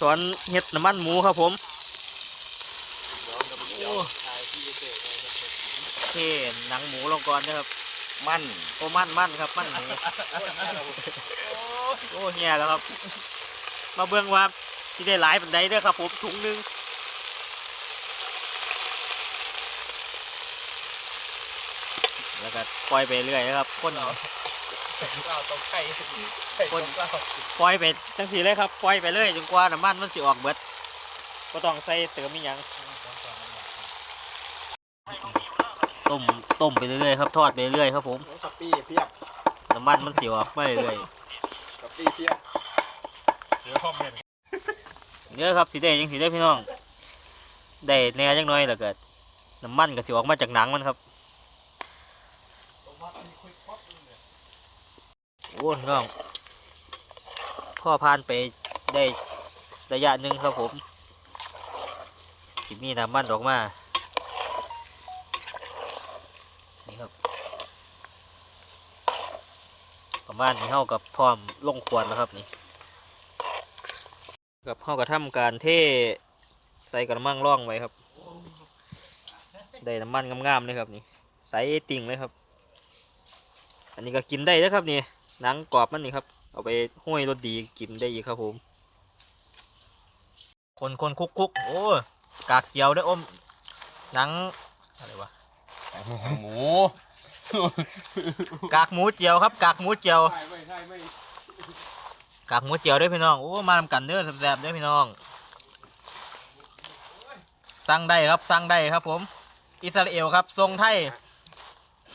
สอนเห็ดน้ำมันหมูครับผมโอ้เท่หนังหมูลงก่อนนะครับ มันโอ้มันมันครับ มันหมูโอ้เฮียแล้วครับ มาเบิ่งว่าสิได้หลายปันใดเด้อครับผมถุงหนึงแล้วก็ปล่อยไปเรื่อยนะครับคนเราต้องไข่ไข่คนเราปล่อยไปจังสีเลยครับปล่อยไปเลยจนกว่าน้ำมันมันสิออกเบิดก็ต้องใส่เติมอีหยังต้มต้มไปเรื่อยๆครับทอดไปเรื่อยๆครับผมสปีเพียบน้ำมันมันสิออกไปเรื่อยสปีเพียบเดี๋ยวคอมเมนต์ๆเด้อครับสีแดงยังสีได้พี่น้องได้แหน่จังน้อยแล้วก็น้ำมันก็สิออกมาจากหนังมันครับ โอ้พี่น้อง พ่อพานไปได้ระยะหนึ่งครับผม สิมีน้ำมันออกมา นี่ครับ ประมาณนี้เท่ากับพร้อมลงควรแล้วครับนี่ กับเท่ากับทำการเทใส่กระมังร่องไว้ครับ ได้น้ำมันงามๆเลยครับนี่ ใส่ติ่งเลยครับ อันนี้ก็กินได้แล้วครับนี่ หนังกรอบมันนี่ครับ เอาไปห้อยรสดีกินได้อีกครับผม คนคนคุกคุกๆโอ้กากเกียวได้ออมหนังอะไรวะหมูกากหมูเจียวครับ กากหมูเจียวใช่ไม่ใช่ไม่กากหมูเจียวเด้วยพี่น้องโอ้มาทำกันเด้อแซ่บๆเด้อพี่น้องสั่งได้ครับสั่งได้ครับผม อิสราเอลครับทรงไทย